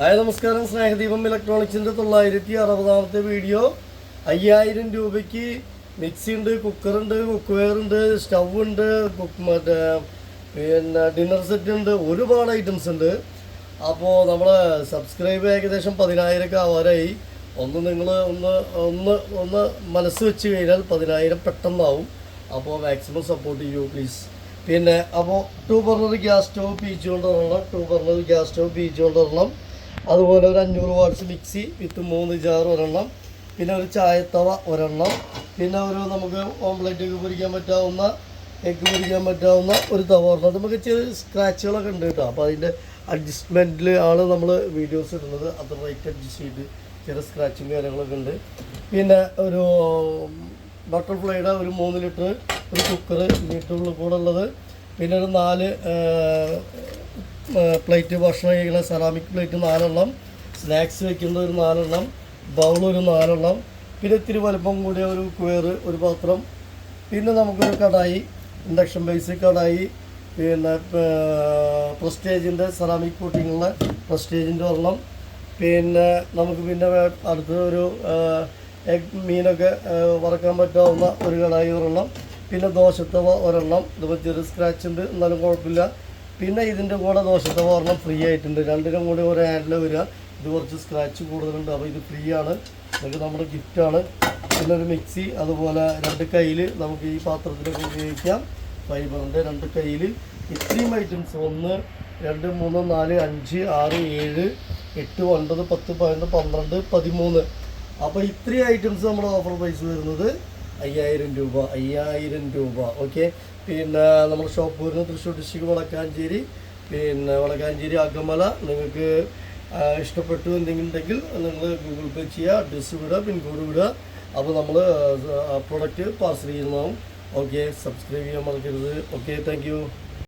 Hi നമസ്കാരം. സ്നേഹദീപം ഇലക്ട്രോണിക്സിന്റെ തൊള്ളായിരത്തി അറുപതാമത്തെ വീഡിയോ. അയ്യായിരം രൂപയ്ക്ക് മിക്സി ഉണ്ട് കുക്കറുണ്ട് കുക്ക് ഉണ്ട് സ്റ്റൗ ഉണ്ട് മറ്റേ പിന്നെ ഡിന്നർ സെറ്റ് ഉണ്ട് ഒരുപാട് ഐറ്റംസ് ഉണ്ട്. അപ്പോൾ നമ്മൾ സബ്സ്ക്രൈബ് ഏകദേശം പതിനായിരമൊക്കെ ആവാറായി. ഒന്ന് നിങ്ങൾ ഒന്ന് ഒന്ന് ഒന്ന് മനസ്സ് വെച്ച് കഴിഞ്ഞാൽ പതിനായിരം പെട്ടെന്നാവും. അപ്പോൾ മാക്സിമം സപ്പോർട്ട് ചെയ്യൂ പ്ലീസ്. പിന്നെ അപ്പോൾ ടൂ ബർണർ ഗ്യാസ് സ്റ്റവ് പീച്ച് കൊണ്ടുവരണം ടൂ ബർണർ ഗ്യാസ് സ്റ്റവ് പീച്ച് കൊണ്ടുവരണം അതുപോലെ ഒരു അഞ്ഞൂറ് വാട്ട്സ് മിക്സി വിത്ത് മൂന്ന് ജാർ ഒരെണ്ണം പിന്നെ ഒരു ചായത്തവ ഒരെണ്ണം പിന്നെ ഒരു നമുക്ക് ഓംലെറ്റ് ഒക്കെ പൊരിക്കാൻ പറ്റാവുന്ന എഗ് പൊരിക്കാൻ പറ്റാവുന്ന ഒരു തവ ഒരെണ്ണം. നമുക്ക് ചെറിയ സ്ക്രാച്ചുകളൊക്കെ ഉണ്ട് കേട്ടോ. അപ്പോൾ അതിന്റെ അഡ്ജസ്റ്റ്മെന്റിൽ ആണ് നമ്മൾ വീഡിയോസ് ഇടുന്നത്. അത് റേറ്റ് അഡ്ജസ്റ്റ് ചെയ്ത് ചെറിയ സ്ക്രാച്ചും കാര്യങ്ങളൊക്കെ ഉണ്ട്. പിന്നെ ഒരു ബട്ടർഫ്ലൈയുടെ ഒരു മൂന്ന് ലിറ്റർ ഒരു കുക്കർ ലിറ്ററുകൾ കൂടെ ഉള്ളത്. പിന്നെ ഒരു നാല് പ്ലേറ്റ് ഭക്ഷണം കഴിക്കുന്ന സെറാമിക് പ്ലേറ്റ് നാലെണ്ണം സ്നാക്സ് വെക്കുന്ന ഒരു നാലെണ്ണം ബൗൾ ഒരു നാലെണ്ണം പിന്നെ ഇത്തിരി വലുപ്പം കൂടിയ ഒരു കുയർ ഒരു പാത്രം പിന്നെ നമുക്കൊരു കടായി ഇൻഡക്ഷൻ ബേസ് കടായി പിന്നെ പ്രസ്റ്റേജിന്റെ സെറാമിക് കൂട്ടിങ്ങുള്ള പ്രസ്റ്റേജിന്റെ ഒരെണ്ണം പിന്നെ നമുക്ക് പിന്നെ അടുത്ത ഒരു എഗ് മീനൊക്കെ വറക്കാൻ പറ്റാവുന്ന ഒരു കടായി ഒരെണ്ണം പിന്നെ ദോശത്തവ ഒരെണ്ണം ഇതിപ്പോൾ ചെറിയ സ്ക്രാച്ച് ഉണ്ട് എന്നാലും കുഴപ്പമില്ല. പിന്നെ ഇതിന്റെ കൂടെ ദോഷത്തെ ഒരെണ്ണം ഫ്രീ ആയിട്ടുണ്ട്. രണ്ടിനും കൂടി ഒരു ഹാൻഡിൽ വരിക. ഇത് കുറച്ച് സ്ക്രാച്ച് കൂടുതലുണ്ട്. അപ്പോൾ ഇത് ഫ്രീ ആണ്. ഇതൊക്കെ നമ്മുടെ ഗിഫ്റ്റാണ് പിന്നെ ഒരു മിക്സി അതുപോലെ രണ്ട് കയ്യിൽ നമുക്ക് ഈ പാത്രത്തിലൊക്കെ ഉപയോഗിക്കാം. ഫൈബറിന്റെ രണ്ട് കയ്യിൽ ഇത്രയും ഐറ്റംസ് ഒന്ന് രണ്ട് മൂന്ന് നാല് അഞ്ച് ആറ് ഏഴ് എട്ട് ഒൻപത് പത്ത് പതിനൊന്ന് പന്ത്രണ്ട് പതിമൂന്ന്. അപ്പോൾ ഇത്രയും ഐറ്റംസ് നമ്മുടെ ഓഫർ പ്രൈസ് വരുന്നത് അയ്യായിരം രൂപ അയ്യായിരം രൂപ. ഓക്കെ പിന്നെ നമ്മൾ ഷോപ്പ് വരുന്നത് തൃശ്ശൂർ ഡിസ്ട്രിക്ട് വളക്കാഞ്ചേരി പിന്നെ വളക്കാഞ്ചേരി അകമല. നിങ്ങൾക്ക് ഇഷ്ടപ്പെട്ടു എന്തെങ്കിലും ഉണ്ടെങ്കിൽ നിങ്ങൾ ഗൂഗിൾ പേ ചെയ്യുക അഡ്രസ്സ് വിടുക പിൻകോഡ് വിടുക. അപ്പോൾ നമ്മൾ പ്രൊഡക്റ്റ് പാർസൽ ചെയ്യുന്നതാവും. ഓക്കെ സബ്സ്ക്രൈബ് ചെയ്യാൻ മറക്കരുത്. Okay thank